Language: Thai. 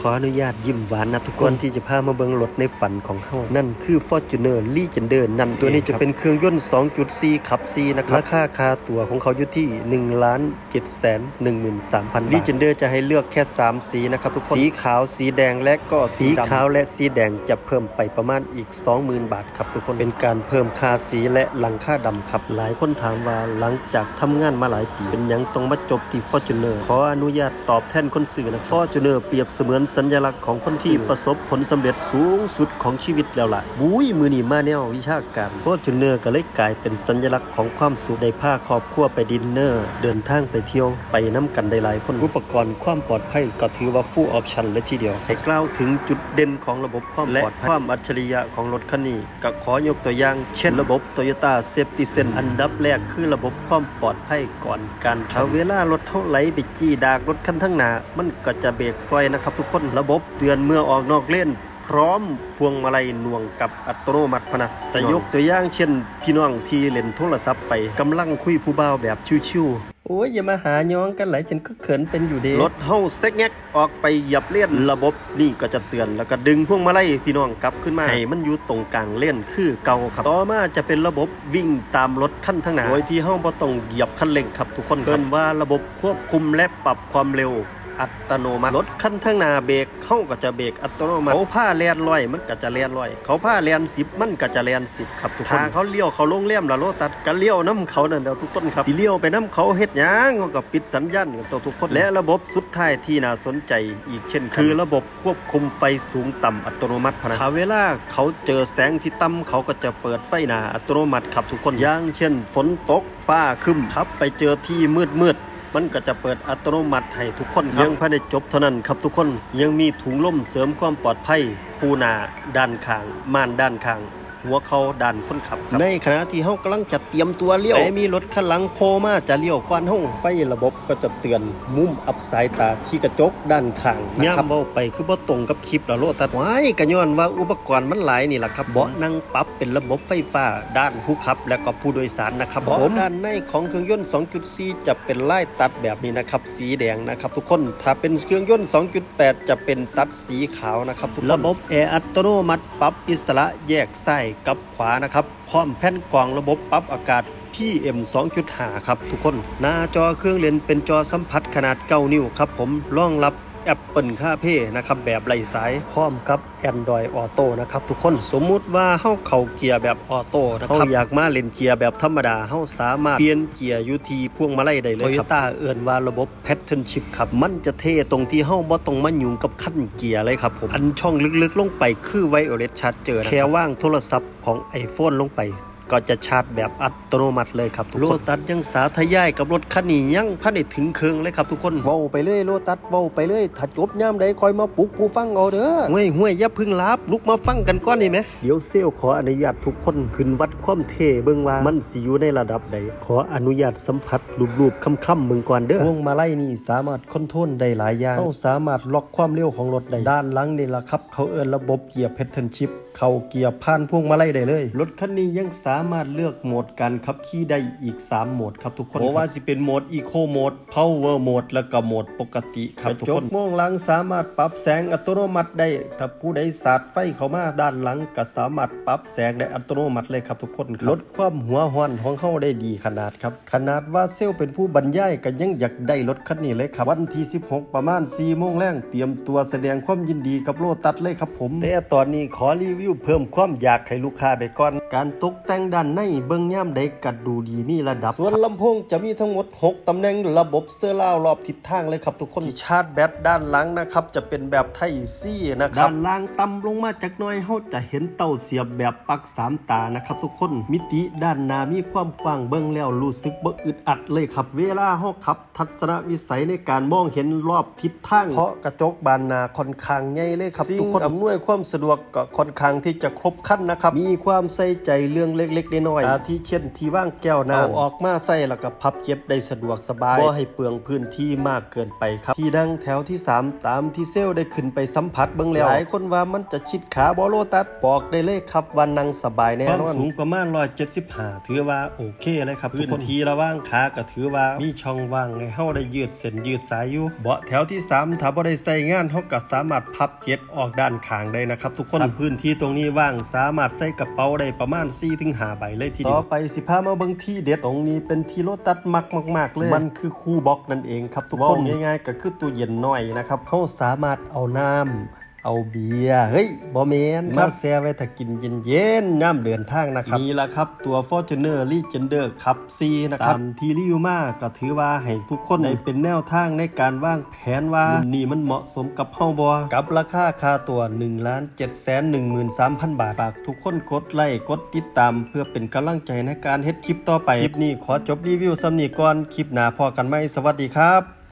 ขออนุญาตยิ้มหวานนะทุกคนที่จะพามาเบิ่งรถในฝันของเฮานั่นคือ Fortuner Legender นั่นตัวนี้จะเป็นเครื่องยนต์ 2.4 ขับ C นะครับราคาคาตัวของเขาอยู่ที่1ล้าน7แสน13,000 บาท Legender จะให้เลือกแค่ 3 สีนะครับทุกคน สีขาว สีแดงและก็สีขาวและสีแดงจะเพิ่มไปประมาณอีก 20,000 บาทครับทุกคนเป็นการเพิ่มค่าสีและหลังค่าดำครับหลายคนถามว่าหลังจากทำงานมาหลายปีเป็นหยังต้องมาจบที่ Fortuner ขออนุญาตตอบแทนคนสื่อนะ Fortuner เปรียบเสมือนสัญลักษณ์ของคนที่ประสบผลสำเร็จสูงสุดของชีวิตแล้วล่ะบุ้ยมือนี่มาแนววิชาการ Fortuner ก็เลยกลายเป็นสัญลักษณ์ของความสุขได้พาครอบครัวไปดินเนอร์ เดินทางไปเที่ยวไปน้ำกันได้หลายคนอุปกรณ์ความปลอดภัยก็ถือว่า full option เลยทีเดียวให้กล่าวถึงจุดเด่นของระบบความปลอดภัยและความอัจฉริยะของรถคันนี้ก็ขอยกตัวอย่างเช่นระบบ Toyota Safety Sense อันดับแรกคือระบบความปลอดภัยก่อนการขับเวลารถเท่าไหลไปจี้ดากรถคันทั้างหน้ามันก็จะเบรกไฟนะครับทุกคนระบบเตือนเมื่อออกนอกเลนพร้อมพวงมาลัยหน่วงกับอัตโนมัติพะนะแต่ยกตัวอย่างเช่น พี่น้องที่เล่นโทรศัพท์ไปกำลังคุยผู้บ่าวแบบชิวๆโอ้ยอย่ามาหาย้องกันไหลายฉันก็เขินเป็นอยู่เดีรถเฮาสเต็กแงกออกไปเหยับเลี่ยนระบบนี่ก็จะเตือนแล้วก็ดึงพวงมาลัยพี่น้องกลับขึ้นมาให้มันอยู่ตรงกลางเล่นคือเก่าครับต่อมาจะเป็นระบบวิ่งตามรถขั้นทั้างหน้าโดยที่เฮาบ่ต้องเหยียบคันเร่งครับทุกคนเพิ่นว่าระบบควบคุมและปรับความเร็ว อัตโนมัติรถคันทั้างหน้าเบรกเขาก็จะเบรกอัตโนมัติเขาผ้าแลนร้อยมันก็จะแลนร้อย เขาผ้าแลนสิบมันก็จะแลนสิบครับทุกคนถ้าเขาเลี้ยวเขาลงเลี่ยมละโลตัดก็เลี้ยวน้ำเขานั่นเดียวทุกคนครับสิเลี้ยวไปน้ำเขาเฮ็ดหยังเขาก็ปิดสัญญาณกันตัวทุกคนและระบบสุดท้ายที่น่าสนใจอีกเช่น คือระบบควบคุมไฟสูงต่ำอัตโนมัติพะนะถ้าเวลาเขาเจอแสงที่ต่ำเขาก็จะเปิดไฟหน้าอัตโนมัติครับทุกคนอย่างเช่น ฝนตกฟ้าครึมครับไปเจอที่มืดมืดๆ มันก็จะเปิดอัตโนมัติให้ทุกคนครับยังภายในจบเท่านั้นครับทุกคนยังมีถุงลมเสริมความปลอดภัย คูหนาด้านข้างม่านด้านข้าง หัวเขาด้านคนขับครับในขณะที่เฮากำลังจะเตรียมตัวเลี้ยวแต่มีรถคันหลังโผล่มาจะเลี้ยวควันห้องไฟระบบก็จะเตือนมุมอับสายตาที่กระจกด้านข้างนะครับเว้าไปคือบ่ตรงกับคลิปแล้วโลตัดไว้ก็ย้อนว่าอุปกรณ์มันหลายนี่แหละครับเบาะนั่งปรับเป็นระบบไฟฟ้าด้านผู้ขับ และก็ผู้โดยสารนะครับผมด้านในของเครื่องยนต์ 2.4 จะเป็นลายตัดแบบนี้นะครับสีแดงนะครับทุกคนถ้าเป็นเครื่องยนต์ 2.8 จะเป็นตัดสีขาวนะครับทุกคนระบบแอร์อัตโนมัติปรับอิสระแยกซ้ายกับขวานะครับพร้อมแผ่นกรองระบบปรับอากาศ PM 2.5 ครับทุกคน หน้าจอเครื่องเล่นเป็นจอสัมผัสขนาด 9 นิ้วครับผมรองรับ Apple CarPlay นะครับแบบไร้สายพร้อมกับ Android Auto นะครับทุกคนสมมุติว่าเฮาเข้าเกียร์แบบออโต้นะครับเฮาอยากมาเล่นเกียร์แบบธรรมดาเฮาสามารถเปลี่ยนเกียร์อยู่ที่พวงมาลัยได้เลยครับ Toyota เอื่นว่าระบบ Pattern Shift ครับ มันจะเท่ตรงที่เฮาบ่ต้องมายุ่งกับคันเกียร์เลยครับผมอันช่องลึกๆ ลงไปคือ Wireless Charger นะครับแค่ว่างโทรศัพท์ของ iPhone ลงไป ก็จะชาร์จแบบอัตโนมัติเลยครับทุกคนโลตัสยังสาธยายกับรถคันนี้ยังพันได้ถึงเคืองเลยครับทุกคนเว้าไปเลยโลตัสเว้าไปเลยถ้าจบย่ามใดคอยมาปลุกผู้ฟังเอาเด้อห่วยห่วยอย่าเพึ่งลับลุกมาฟังกันก่อนนี่ไหมเดี๋ยวเซลลขออนุญาตทุกคนขึ้นวัดความเท่เบิ่งว่ามันสิอยู่ในระดับใดขออนุญาตสัมผัสรูปๆค่ำๆเบิ่งก่อนเด้อพวงมาลัยนี่สามารถคอนโทรลได้หลายอย่างเราสามารถล็อกความเร็วของรถได้ด้านหลังนี่ล่ะครับ เขาเอิ้นระบบเกียร์เพทเทิร์นชิพ เข้าเกียร์ผ่านพวงมาลัยได้เลย รถคันนี้ยังสามารถเลือกโหมดการขับขี่ได้อีก 3 โหมดครับทุกคนเพราะว่าสิเป็นโหมดอีโคโหมด Power โหมดแล้วก็โหมดปกติครับทุกคนมองหลังสามารถปรับแสงอัตโนมัติได้ ถ้าผู้ใดสาดไฟเข้ามาด้านหลังก็สามารถปรับแสงได้อัตโนมัติเลยครับทุกคนครับลดความหัวห้อนของเขาได้ดีขนาดครับ ขนาดว่าเซลลเป็นผู้บรรยายก็ยังอยากได้รถคันนี้เลยครับวันที่ 16 ประมาณ4โมงแรงเตรียมตัวแสดงความยินดีกับโลตัสเลยครับผมแต่ตอนนี้ขอรีวิวเพิ่มความอยากให้ลูกค้าไปก่อน การตกแต่งด้านในเบื้องย่ามใดกัดดูดีมีระดับ ส่วนลำโพงจะมีทั้งหมด 6ตำแหน่งระบบเสื้อล่าวรอบทิศทางเลยครับทุกคนที่ชาร์จแบตด้านหลังนะครับจะเป็นแบบไทซี่นะครับด้านล่างต่ำลงมาจากหน้อยเฮาจะเห็นเต้าเสียบแบบปลักสามตานะครับทุกคนมิติด้านหน้ามีความกว้างเบิ่งแล้วรู้สึกบ่อึดอัดเลยครับ เวลาเฮาขับ ทัศนวิสัยในการมองเห็นรอบทิศทางเพราะกระจกบานหน้าค่อนข้างใหญ่เลยครับทุกคนอำนวยความสะดวกก็ค่อนข้างางที่จะครบครันนะครับ มีความใส่ใจเรื่องเล็กๆน้อยๆอาทิเช่นที่ว่างแก้วน้ำเอาออกมาใส่แล้วก็พับเก็บได้สะดวกสบายบ่ให้เปลืองพื้นที่มากเกินไปครับ ที่ดังแถวที่ 3 ตามที่เซลลได้ขึ้นไปสัมผัสเบิ่งแล้วหลายคนว่ามันจะชิดขาบอโลตัสบอกได้เลยครับว่านั่งสบายแน่นอนความสูงประมาณ175 ถือว่าโอเคเลยครับพื้นที่ระหว่างขาก็ถือว่ามีช่องว่างให้เฮาได้ยืดเส้นยืดสายอยู่เบาะแถวที่ 3 ถ้าบ่ได้ใส่งานเฮาก็สามารถพับเก็บออกด้านข้างได้นะครับ ทุกคนถ้าพื้นที่ตรงนี้ว่างสามารถใส่กระเป๋าได้ประมาณ4-5ใบเลยทีเดียวต่อไปสิพามาเบิ่งที่เด็ดตรงนี้เป็นที่โลตัสมักมากๆ เลย มันคือคู่บล็อกนั่นเองครับทุกคนง่ายๆก็คือตู้เย็นน้อยนะครับเฮาสามารถเอาน้ำ เอาเบียร์เฮ้ยบอเมนมาแซ่ไว้ถ้ากินเย็นๆย่ำเดินทางนะครับนี่ละครับตัว Fortuner Legender ครับ C นะครับตามที่รีวิวมาก็ถือว่าให้ทุกคนได้เป็นแนวทางในการวางแผนว่ารุ่นนี่มันเหมาะสมกับเฮาบ่กับราคาค่าตัว1ล้าน7 1 3 0 0 0 บาทฝากทุกคนกดไลค์กดติดตาม เพื่อเป็นกำลังใจในการเฮ็ดคลิปต่อไปคลิปนี้ขอจบรีวิวสำนีก่อนคลิปหน้าพอกันไหมสวัสดีครับ